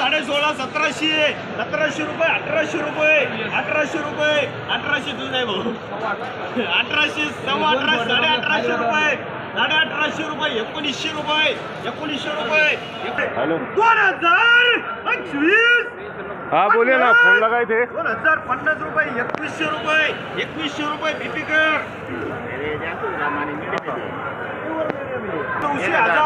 साडे सोळा सतराशे सतराशे रुपये अठराशे रुपये अठराशे रुपये अठराशे तुझं नाही भाऊ. अठराशे सव्वा अठराशे साडे अठराशे रुपये साडे अठराशे रुपये एकोणीसशे रुपये एकोणीसशे रुपये. हॅलो. दोन हजार पंचवीस. हा बोलिए ना फोन लगाए थे दोन हजार पन्नास रुपये एकवीसशे रुपये एकवीसशे रुपये बिपिकर. नऊशे हजार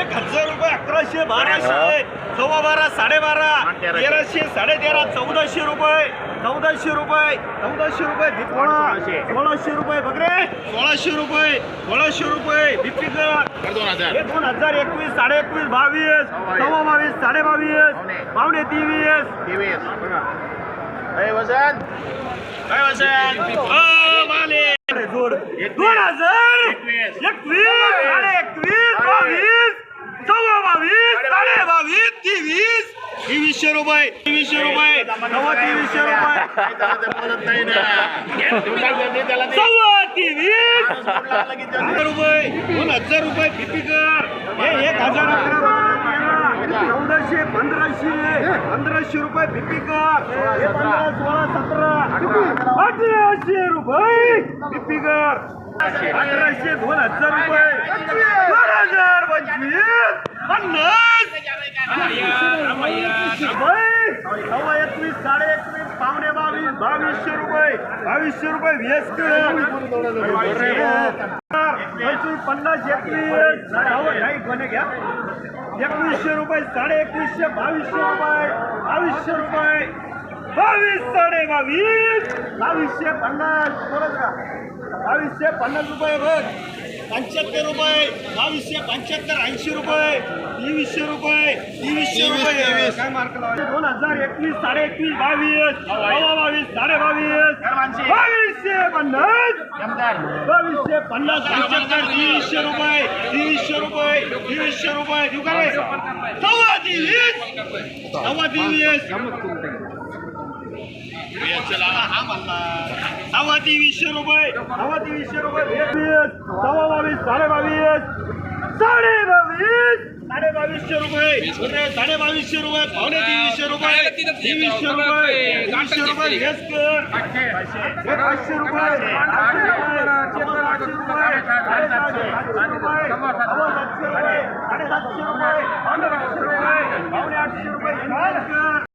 एक हजार रुपये अकराशे बाराशे सव्वा बारा साडेबारा तेराशे साडे तेरा. चौदाशे रुपये चौदाशे रुपये चौदाशे रुपये सोळाशे. रुपये बघ रे सोळाशे रुपये सोळाशे रुपये बिपिकर दोन हजार. हे दोन हजार एकवीस साडे एकवीस बावीस सव्वा बावीस साडे बावीस पावणे. तेवीस. तेवीस. जोड. दोन हजार एकवीस. एकवीस साडे एकवीस बावीस सव्वा बावीस साडे बावीस तेवीस तेवीसशे रुपये तेवीसशे रुपये सव्वा तेवीसशे रुपये काय झालं ते बोलत नाही ना तुला दे तीनशे रुपये. सव्वा तेवीस. तीनशे रुपये सव्वा त्याला हजार रुपये दोन हजार रुपये बिपिकर हे एक हजार चौदाशे पंधराशे पंधराशे रुपये बिपिकर हे पंधरा सोळा सतरा. अठराशे रुपये बिपिकर अठराशे दोन हजार रुपये. दोन हजार पंचवीस. पन्नास रुपये सव्वा एकवीस साडे एकवीस पावणे बावीस बावीसशे रुपये बावीसशे रुपये व्हीएस पंचवीस पन्नास एकवीस घ्या. एकवीसशे रुपये साडे एकवीसशे बावीसशे रुपये बावीसशे रुपये. बावीस साडे बावीस. बावीसशे पन्नास बरोबर का बावीसशे पन्नास रुपये बघ पंच्याहत्तर रुपये बावीसशे पंच्याहत्तर ऐंशी रुपये तेवीसशे रुपये तेवीसशे रुपये. काय मार्क लावायचे? दोन हजार एकवीस साडे एकवीस बावीस. सव्वा बावीस साडे बावीस बावीसशे पन्नास. बावीसशे पन्नास पंच्याहत्तर तेवीसशे रुपये तेवीसशे रुपये तेवीसशे रुपये. देऊ का सव्वा तेवीस. सव्वा तेवीस. सव्वा तेवीसशे रुपये सव्वा तेवीसशे रुपये एकवीस सव्वा बावीस साडे बावीस साडे बावीस साडे बावीसशे रुपये साडे बावीसशे रुपये पावणे तेवीसशे रुपये तेवीसशे रुपये आठशे रुपये हेच कर पाचशे रुपये आठशे रुपये सव्वा सातशे रुपये रुपये साडेसातशे रुपये पावणे आठशे रुपये